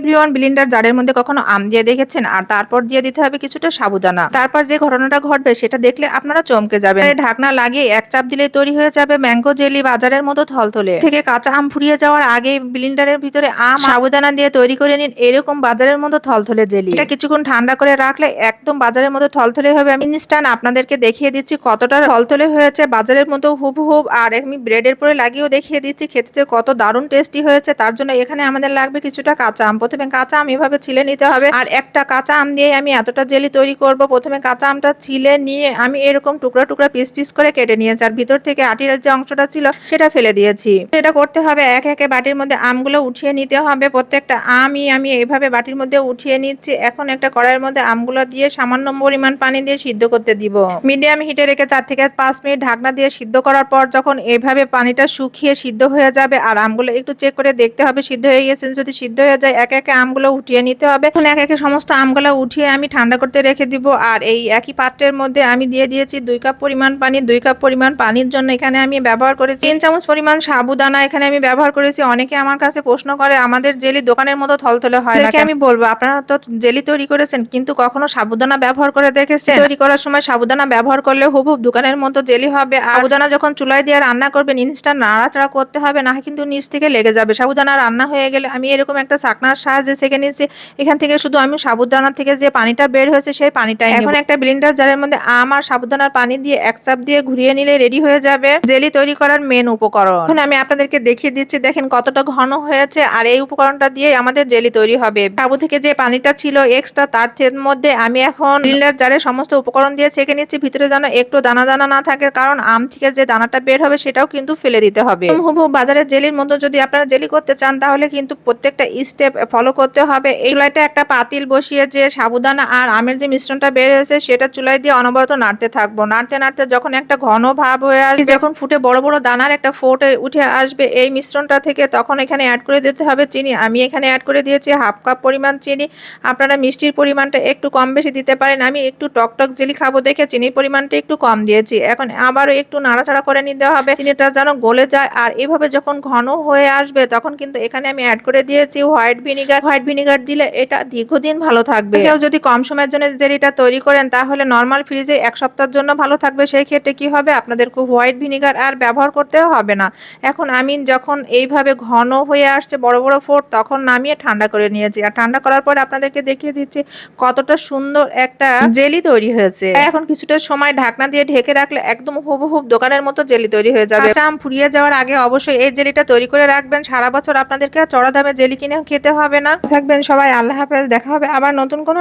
Everyone blender জারের মধ্যে কখনো আম দিয়ে দেখেছেন? আর তারপর দিয়ে দিতে হবে কিছুটা সাবুদানা। তারপর যে ঘটনাটা ঘটবে, সেটা দেখলে আপনারা চমকে যাবেন। ঢাকনা লাগিয়ে এক চাপ দিলে তৈরি হয়ে যাবে ম্যাঙ্গো জেলি বাজারের মতো থলথলে। থেকে কাঁচা আম ফুরিয়ে যাওয়ার আগে ব্লিন্ডারের ভিতরে আম, সাবুদানা দিয়ে তৈরি করে নিন এরকম বাজারের মতো থলথলে জেলি। এটা কিছুক্ষণ ঠান্ডা করে রাখলে একদম বাজারের মতো থলথলে হবে। আমি ইনস্ট্যান্ট আপনাদেরকে দেখিয়ে দিচ্ছি কতটা থলথলে হয়েছে বাজারের মতো হুবহুব আর আমি ব্রেডের পরে লাগিয়েও দেখিয়ে দিচ্ছি, খেতে কত দারুণ টেস্টি হয়েছে, তার জন্য এখানে আমাদের লাগবে কিছুটা কাঁচা আম। প্রথমে কাঁচা আম এভাবে ছিলে নিতে হবে। আর একটা কাঁচা আম দিয়ে আমি এতটা জেলি তৈরি করব। প্রথমে কাঁচা আমটা ছিলে নিয়ে আমি এরকম টুকরা টুকরা পিস পিস করে কেটে নিয়েছি। আর ভিতর থেকে আটির যে অংশটা ছিল সেটা ফেলে দিয়েছি। এটা করতে হবে এক একে বাটির মধ্যে আমগুলো উঠিয়ে নিতে হবে। প্রত্যেকটা আমই আমি এভাবে বাটির মধ্যে উঠিয়ে নিচ্ছি। এখন একটা কড়াইয়ের মধ্যে আমগুলো দিয়ে সামান্য পরিমাণ পানি দিয়ে সিদ্ধ করতে দিব। মিডিয়াম হিটে রেখে চার থেকে পাঁচ মিনিট ঢাকনা দিয়ে সিদ্ধ করার পর যখন এভাবে পানিটা শুকিয়ে সিদ্ধ হয়ে যাবে, আর আমগুলো একটু চেক করে দেখতে হবে সিদ্ধ হয়ে গেছে। যদি সিদ্ধ হয়ে যায় একে একে আমগুলো উঠিয়ে নিতে হবে। এখন এক একে সমস্ত আমগুলো উঠিয়ে আমি ঠান্ডা করতে রেখে দিব। আর এই একই পাত্রের মধ্যে আমি দিয়ে দিয়েছি দুই কাপ পরিমাণ পানি দুই কাপ পরিমাণ পানির জন্য এখানে আমি ব্যবহার করেছি। তিন চামচ পরিমাণ সাবুদানা এখানে আমি ব্যবহার করেছি। অনেকে আমার কাছে প্রশ্ন করে আমাদের জেলি দোকানের মতো থলথলে হয় না আমি বলব আপনারা তো জেলি তৈরি করেছেন কিন্তু কখনো সাবুদানা ব্যবহার করে দেখেছেন? তৈরি করার সময় সাবুদানা ব্যবহার করলে হুবহুব দোকানের মতো জেলি হবে। সাবুদানা যখন চুলায় দিয়ে রান্না করবেন ইনস্ট্যান্ট নাড়াচাড়া করতে হবে না কিন্তু নিচ থেকে লেগে যাবে। সাবুদানা রান্না হয়ে গেলে আমি এরকম একটা চাকনার সাহায্যে সেকে নিচ্ছি এখান থেকে শুধু আমি সাবুদানা থেকে যে পানিটা বের হয়েছে সেই পানিটাই এখন একটা ব্লিন্ডার জারের মধ্যে আম আর সাবুদানার পানি দিয়ে এক চাপ দিয়ে ঘুরিয়ে নিলে রেডি হয়ে যাবে। জেলি তৈরি করার মেন উপকরণ। এখন আমি আপনাদেরকে দেখিয়ে দিচ্ছি দেখেন কতটা ঘন হয়েছে আর এই উপকরণটা দিয়ে আমাদের জেলি তৈরি হবে। সাবু থেকে যে পানিটা ছিল এক্সট্রা তার মধ্যে আমি এখন ব্লিন্ডার জারে সমস্ত উপকরণ দিয়ে ছেঁকে নিচ্ছি। ভিতরে যেন একটু দানা দানা না থাকে কারণ আম থেকে যে দানাটা বের হবে সেটাও কিন্তু ফেলে দিতে হবে। হুবহু বাজারের জেলির মতো যদি আপনারা জেলি করতে চান তাহলে কিন্তু প্রত্যেকটা স্টেপ ফলো করতে হবে। এই চুলাইটা একটা পাতিল বসিয়ে যে সাবুদানা আর আমের যে মিশ্রণটা বের হয়েছে সেটা চুলাই দিয়ে অনবরত নাড়তে থাকব। নাড়তে নাড়তে যখন একটা ঘন ভাব হয়ে আসবে, যখন ফুটে বড় বড় দানার একটা ফোট উঠে আসবে এই মিশ্রণটা থেকে, তখন এখানে অ্যাড করে দিতে হবে চিনি। আমি এখানে অ্যাড করে দিয়েছি হাফ কাপ পরিমাণ চিনি। আপনারা মিষ্টির পরিমাণটা একটু কম বেশি দিতে পারেন। আমি একটু টক টক জেলি খাব দেখে চিনির পরিমাণটা একটু কম দিয়েছি। এখন আবারও একটু নাড়াচাড়া করে নিতে হবে। চিনিটা যেন গলে যায়। আর এভাবে যখন ঘন হয়ে আসবে, তখন কিন্তু এখানে আমি অ্যাড করে দিয়েছি হোয়াইট ভিনিগার হোয়াইট ভিনিগার দিলে এটা দীর্ঘদিন ভালো থাকবে। কেউ যদি কম সময়ের জন্য জেলিটা তৈরি করেন তাহলে নর্মাল ফ্রিজে এক সপ্তাহের জন্য ভালো থাকবে। সেই ক্ষেত্রে কি হবে? আপনাদের খুব হোয়াইট ভিনিগার আর ব্যবহার করতেও হবে না। এখন আমি যখন এইভাবে ঘন হয়ে আসছে বড় বড় ফোট তখন নামিয়ে ঠান্ডা করে নিয়েছি। আর ঠান্ডা করার পর আপনাদেরকে দেখিয়ে দিচ্ছি কতটা সুন্দর একটা জেলি তৈরি হয়েছে। এখন কিছুটা সময় ঢাকনা দিয়ে ঢেকে রাখলে একদম হুবহুব দোকানের মতো জেলি তৈরি হয়ে যাবে। কাঁচা আম ফুরিয়ে যাওয়ার আগে অবশ্যই এই জেলিটা তৈরি করে রাখবেন। সারা বছর আপনাদেরকে চড়া দামে জেলি কিনে খেতে হবে না থাকবেন সবাই আল্লাহ হাফেজ দেখা হবে আবার নতুন কোনো